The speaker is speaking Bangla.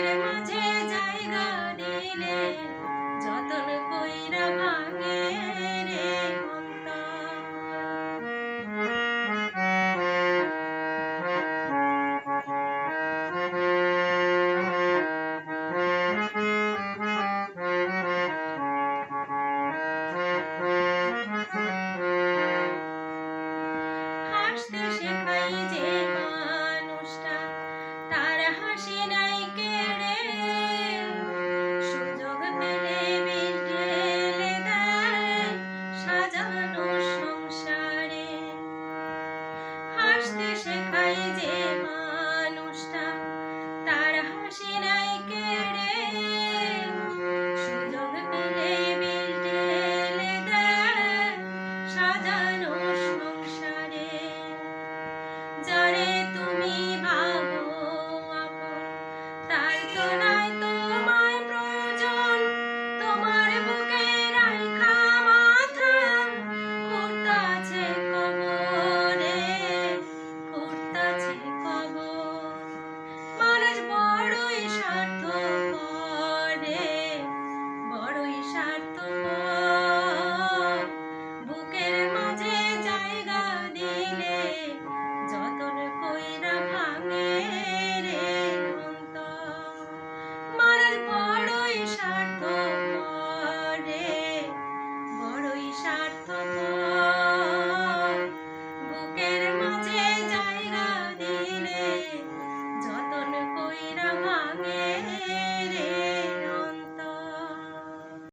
বুকের মাঝে জায়গা দিলে যতন কইরা ভাঙে।